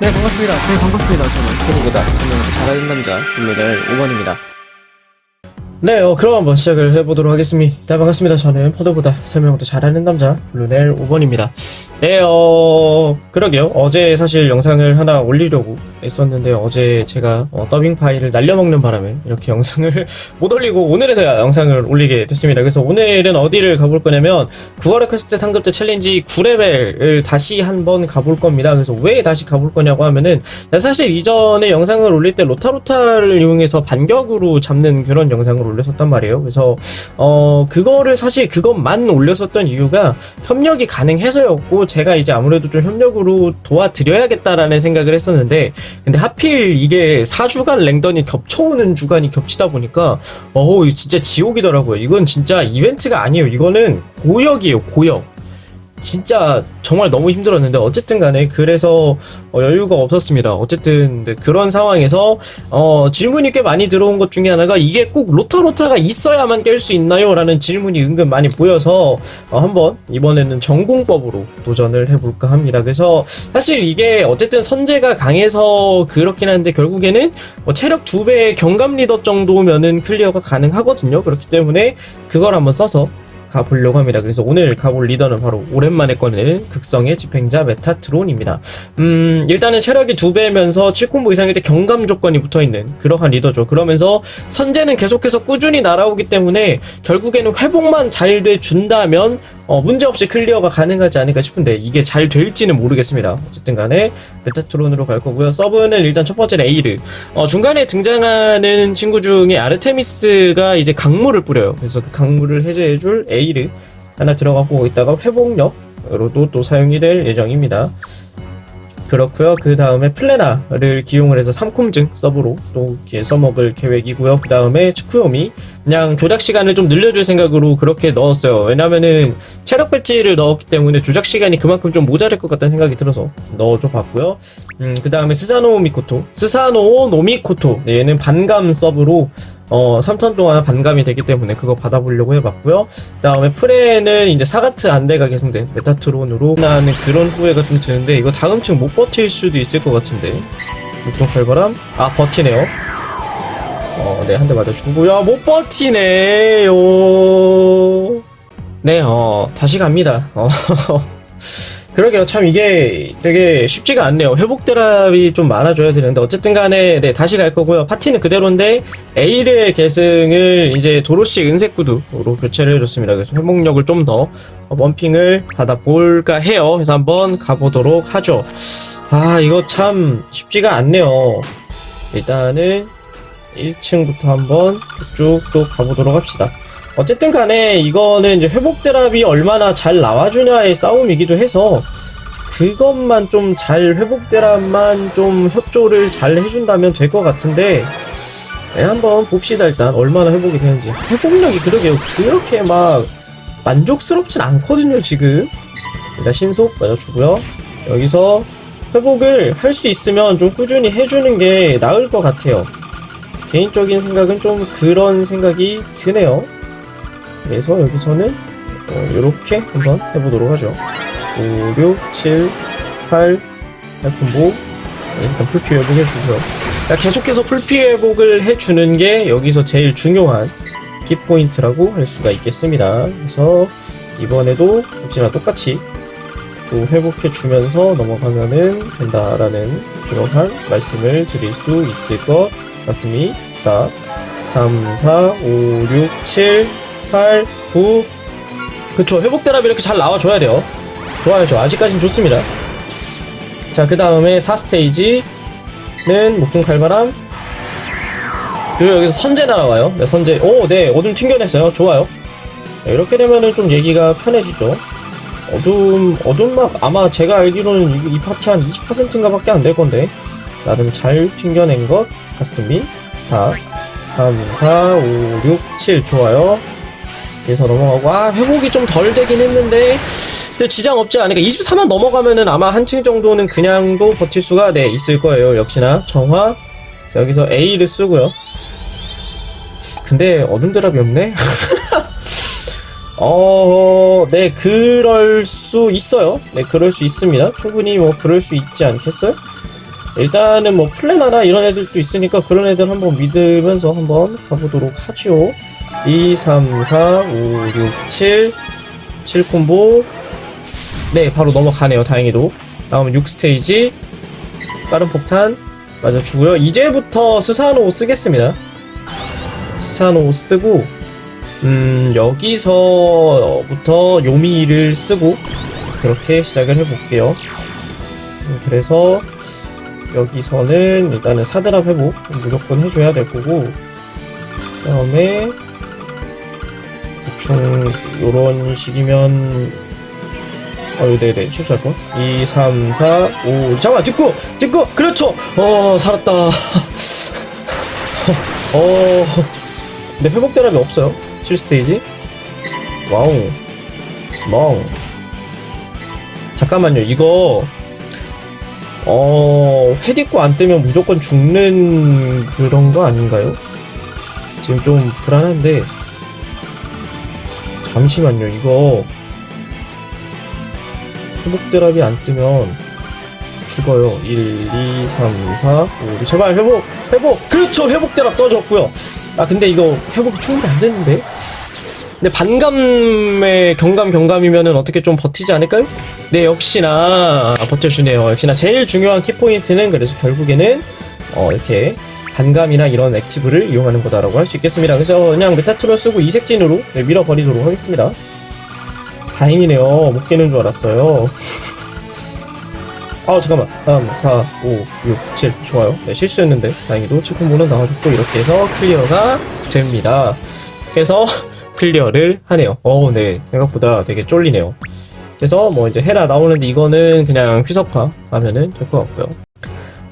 네 반갑습니다. 네 반갑습니다. 저는 포도보다 설명을 잘하는 남자 블루델 5번입니다. 네, 어, 그럼 한번 시작을 해보도록 하겠습니다. 네, 반갑습니다. 저는 포도보다 설명도 잘하는 남자, 블루넬 5번입니다. 네, 어, 그러게요. 어제 사실 영상을 하나 올리려고 했었는데, 어제 제가 어, 더빙 파일을 날려먹는 바람에 이렇게 영상을 못 올리고, 오늘에서야 영상을 올리게 됐습니다. 그래서 오늘은 어디를 가볼 거냐면, 9월의 퀘스트 상급 때 챌린지 9레벨을 다시 한번 가볼 겁니다. 그래서 왜 다시 가볼 거냐고 하면은, 사실 이전에 영상을 올릴 때 로타로타를 이용해서 반격으로 잡는 그런 영상을 올렸었단 말이에요. 그래서 어 그거를 사실 그것만 올렸었던 이유가 협력이 가능해서였고 제가 이제 아무래도 좀 협력으로 도와드려야겠다라는 생각을 했었는데 근데 하필 이게 4주간 랭던이 겹쳐오는 주간이 겹치다 보니까 어우 진짜 지옥이더라고요. 이건 진짜 이벤트가 아니에요. 이거는 고역이에요. 고역. 진짜 정말 너무 힘들었는데 어쨌든 간에 그래서 어, 여유가 없었습니다. 어쨌든 네, 그런 상황에서 어, 질문이 꽤 많이 들어온 것 중에 하나가 이게 꼭 로타로타가 있어야만 깰 수 있나요? 라는 질문이 은근 많이 보여서 어, 한번 이번에는 전공법으로 도전을 해볼까 합니다. 그래서 사실 이게 어쨌든 선제가 강해서 그렇긴 한데 결국에는 뭐 체력 두 배의 경감 리더 정도면은 클리어가 가능하거든요. 그렇기 때문에 그걸 한번 써서 가보려고 합니다. 그래서 오늘 가볼 리더는 바로 오랜만에 꺼내는 극성의 집행자 메타트론입니다. 음, 일단은 체력이 두 배면서 7콤보 이상일 때 경감 조건이 붙어 있는 그러한 리더죠. 그러면서 선제는 계속해서 꾸준히 날아오기 때문에 결국에는 회복만 잘 돼 준다면 어, 문제없이 클리어가 가능하지 않을까 싶은데 이게 잘 될지는 모르겠습니다. 어쨌든 간에 메타트론으로 갈 거고요. 서브는 일단 첫 번째는 에이르. 어, 중간에 등장하는 친구 중에 아르테미스가 이제 강물을 뿌려요. 그래서 그 강물을 해제해줄 에이르 하나 들어가고 있다가 회복력으로도 또 사용이 될 예정입니다. 그렇고요. 그 다음에 플레나를 기용을 해서 3콤증 서브로 또 써먹을 계획이고요. 그 다음에 츠쿠요미 그냥 조작 시간을 좀 늘려줄 생각으로 그렇게 넣었어요. 왜냐면은 체력 배치를 넣었기 때문에 조작 시간이 그만큼 좀 모자랄 것 같다는 생각이 들어서 넣어줘 봤고요. 음, 그 다음에 스사노 미코토, 스사노 노미코토 네, 얘는 반감 서브로 어, 3턴 동안 반감이 되기 때문에 그거 받아보려고 해봤고요. 그 다음에 프레는 이제 사가트 안대가 계승된 메타트론으로 나는 그런 후회가 좀 드는데 이거 다음 층 못 버틸 수도 있을 것 같은데. 칼바람? 아, 버티네요. 어, 네, 한 대 맞아주고요. 못 버티네요. 네, 어, 다시 갑니다. 어, 그러게요. 참 이게 되게 쉽지가 않네요. 회복 드랍이 좀 많아져야 되는데 어쨌든 간에 네, 다시 갈 거고요. 파티는 그대로인데 에이르의 계승을 이제 도로시 은색 구두로 교체를 해줬습니다. 그래서 회복력을 좀 더 원핑을 받아볼까 해요. 그래서 한번 가보도록 하죠. 아 이거 참 쉽지가 않네요. 일단은 1층부터 한번 쭉쭉 또 가보도록 합시다. 어쨌든 간에 이거는 이제 회복 드랍이 얼마나 잘 나와주냐의 싸움이기도 해서 그것만 좀 잘 회복 드랍만 좀 협조를 잘 해준다면 될 것 같은데 네, 한번 봅시다 일단. 얼마나 회복이 되는지. 회복력이 그러게요. 그렇게 막 만족스럽진 않거든요 지금. 일단 신속 맞아주고요. 여기서 회복을 할 수 있으면 좀 꾸준히 해주는 게 나을 것 같아요. 개인적인 생각은 좀 그런 생각이 드네요 그래서 여기서는 어, 이렇게 한번 해보도록 하죠. 5, 6, 7, 8, 8콤보 일단 풀피 회복. 그러니까 계속해서 풀피 회복을 해주는 게 여기서 제일 중요한 키포인트라고 할 수가 있겠습니다. 그래서 이번에도 역시나 똑같이 또 회복해주면서 넘어가면은 된다라는 그러한 말씀을 드릴 수 있을 것 같습니다. 3, 4, 5, 6, 7, 8, 9 그쵸 회복 드랍이 이렇게 잘 나와줘야 돼요. 좋아요 좋아 아직까진 좋습니다. 자 그 다음에 4스테이지는 목동 칼바람. 그리고 여기서 선제 날아와요. 네 선제. 오 네 어둠 튕겨냈어요. 좋아요. 네, 이렇게 되면은 좀 얘기가 편해지죠. 어둠 어둠막 아마 제가 알기로는 이, 이 파티 한 20%인가 밖에 안 될 건데 나름 잘 튕겨낸 것 같습니다. 3, 4, 5, 6, 7 좋아요 그래서 넘어가고 아 회복이 좀 덜 되긴 했는데 지장 없지 않으니까 24만 넘어가면은 아마 한층 정도는 그냥도 버틸 수가 네 있을 거예요 역시나 정화 자, 여기서 A를 쓰고요 근데 어둠 드랍이 없네 어, 네, 그럴 수 있어요. 네, 그럴 수 있습니다. 충분히 뭐, 그럴 수 있지 않겠어요? 일단은 뭐 플레나나 이런 애들도 있으니까 그런 애들 한번 믿으면서 한번 가보도록 하죠. 2, 3, 4, 5, 6, 7. 7콤보. 네, 바로 넘어가네요. 다행히도. 다음은 6스테이지. 빠른 폭탄. 맞아주고요. 이제부터 스사노 쓰겠습니다. 스사노 쓰고, 음, 여기서부터 요미를 쓰고, 그렇게 시작을 해볼게요. 음, 그래서, 여기서는 일단은 사드랍 회복 무조건 해줘야 될 거고, 그 다음에, 대충, 요런 식이면, 어, 네네, 실수할 뻔. 2, 3, 4, 5. 잠깐만, 듣고! 듣고! 그렇죠! 어, 살았다. 어, 근데 회복 대랍이 없어요. 7스테이지. 와우. 와우. 잠깐만요, 이거, 어, 회디고 안 뜨면 무조건 죽는 그런 거 아닌가요? 지금 좀 불안한데. 잠시만요, 이거. 회복 드랍이 안 뜨면 죽어요. 1, 2, 3, 4, 5, 6. 제발 회복! 회복! 그렇죠! 회복 드랍 떠졌고요. 아, 근데 이거 회복이 충분히 안 되는데? 근데 반감의 경감 경감이면은 어떻게 좀 버티지 않을까요? 네, 역시나 버텨주네요. 역시나 제일 중요한 키포인트는 그래서 결국에는 어, 이렇게 반감이나 이런 액티브를 이용하는 거다라고 할 수 있겠습니다. 그래서 그냥 메타트로 쓰고 이색진으로 네, 밀어버리도록 하겠습니다. 다행이네요. 못 깨는 줄 알았어요. 아 잠깐만. 다음 4, 5, 6, 7 좋아요. 네, 실수했는데 다행히도 7콤보는 나와줬고 이렇게 해서 클리어가 됩니다. 그래서 클리어를 하네요. 어, 네. 생각보다 되게 쫄리네요. 그래서 뭐 이제 헤라 나오는데 이거는 그냥 휘석화 하면은 될 것 같고요.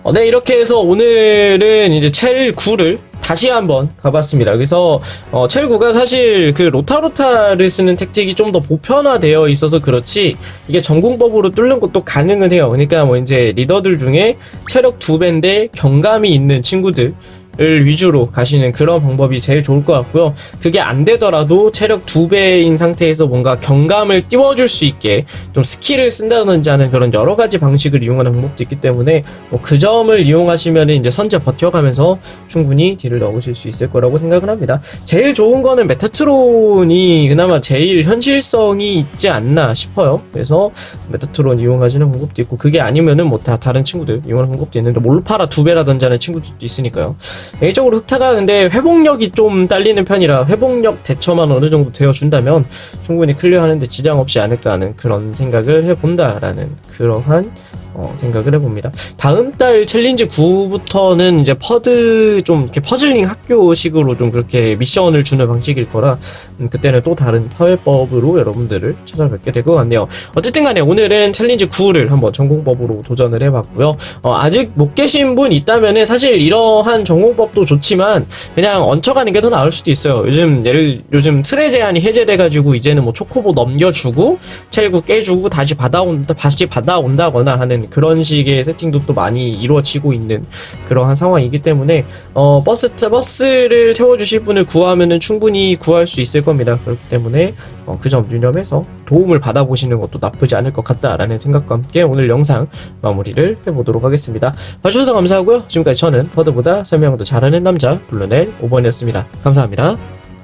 어, 네, 이렇게 해서 오늘은 이제 첼 9를 다시 한번 가봤습니다. 그래서 어, 첼 9가 사실 그 로타로타를 쓰는 택틱이 좀 더 보편화되어 있어서 그렇지 이게 전공법으로 뚫는 것도 가능은 해요. 그러니까 뭐 이제 리더들 중에 체력 두 배인데 경감이 있는 친구들 을 위주로 가시는 그런 방법이 제일 좋을 것 같고요. 그게 안 되더라도 체력 두 배인 상태에서 뭔가 경감을 띄워줄 수 있게 좀 스킬을 쓴다든지 하는 그런 여러 가지 방식을 이용하는 방법도 있기 때문에 뭐 그 점을 이용하시면 이제 선제 버텨가면서 충분히 딜을 넣으실 수 있을 거라고 생각을 합니다. 제일 좋은 거는 메타트론이 그나마 제일 현실성이 있지 않나 싶어요. 그래서 메타트론 이용하시는 방법도 있고 그게 아니면은 뭐 다 다른 친구들 이용하는 방법도 있는데 몰파라 두 배라든지 하는 친구들도 있으니까요. 개인적으로 흑타가 근데 회복력이 좀 딸리는 편이라 회복력 대처만 어느 정도 되어준다면 충분히 클리어하는데 지장 없지 않을까 하는 그런 생각을 해본다라는 그러한 어, 생각을 해봅니다. 다음 달 챌린지 9부터는 이제 퍼드 좀 이렇게 퍼즐링 학교식으로 좀 그렇게 미션을 주는 방식일 거라 음, 그때는 또 다른 파회법으로 여러분들을 찾아뵙게 될 것 같네요. 어쨌든 간에 오늘은 챌린지 9를 한번 전공법으로 도전을 해봤고요. 어, 아직 못 계신 분 있다면은 사실 이러한 전공 법도 좋지만 그냥 얹혀가는 게 더 나을 수도 있어요. 요즘 예를 요즘 트레 제한이 해제돼가지고 이제는 뭐 초코보 넘겨주고 첼구 깨주고 다시 받아온다 다시 받아온다거나 하는 그런 식의 세팅도 또 많이 이루어지고 있는 그러한 상황이기 때문에 어 버스 타- 버스를 태워주실 분을 구하면은 충분히 구할 수 있을 겁니다. 그렇기 때문에 어, 그점 유념해서 도움을 받아보시는 것도 나쁘지 않을 것 같다라는 생각과 함께 오늘 영상 마무리를 해보도록 하겠습니다. 봐주셔서 감사하고요. 지금까지 저는 버드보다 설명을 더 잘하는 남자 블루넬 5번이었습니다. 감사합니다.